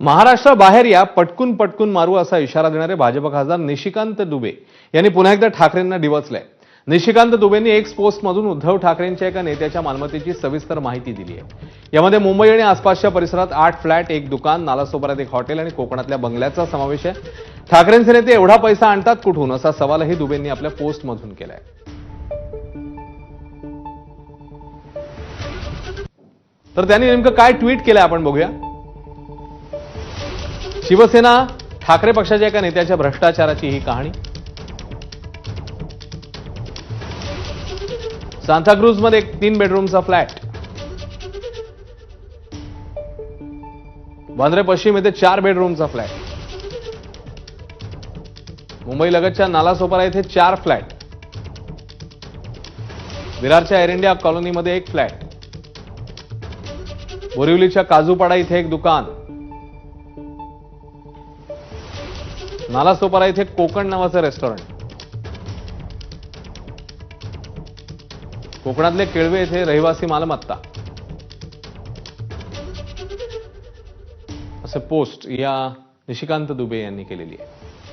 महाराष्ट्राबाहेर या पटकून पटकून मारू असा इशारा देणारे भाजप खासदार निशिकांत दुबे यांनी पुन्हा एकदा ठाकरेंना डिवचलंय. निशिकांत दुबेंनी एक्स पोस्टमधून उद्धव ठाकरेंच्या एका नेत्याच्या मालमत्तेची सविस्तर माहिती दिली आहे. यामध्ये मुंबई आणि आसपासच्या परिसरात आठ फ्लॅट एक दुकान नालासोपाऱ्यात एक हॉटेल आणि कोकणातल्या बंगल्याचा समावेश आहे. ठाकरेंचे नेते एवढा पैसा आणतात कुठून? असा सवालही दुबेंनी आपल्या पोस्टमधून केलाय. तर त्यांनी नेमकं काय ट्विट केलंय आपण बघूया. शिवसेना ठाकरे पक्षाच्या एका नेत्याच्या भ्रष्टाचाराची ही कहाणी. सांताक्रूजमध्ये एक तीन बेडरूमचा फ्लॅट. वांद्रे पश्चिम येथे चार बेडरूमचा फ्लॅट. मुंबई लगतच्या नालासोपारा येथे चार फ्लॅट. विरारच्या एअर इंडिया कॉलनीमध्ये एक फ्लॅट. बोरिवलीच्या काजूपाडा इथे एक दुकान. नालासोपारा इथे कोकण नावाचं रेस्टॉरंट कोकणातले केळवे येथे रहिवासी मालमत्ता. असं पोस्ट या निशिकांत दुबे यांनी केलेली आहे.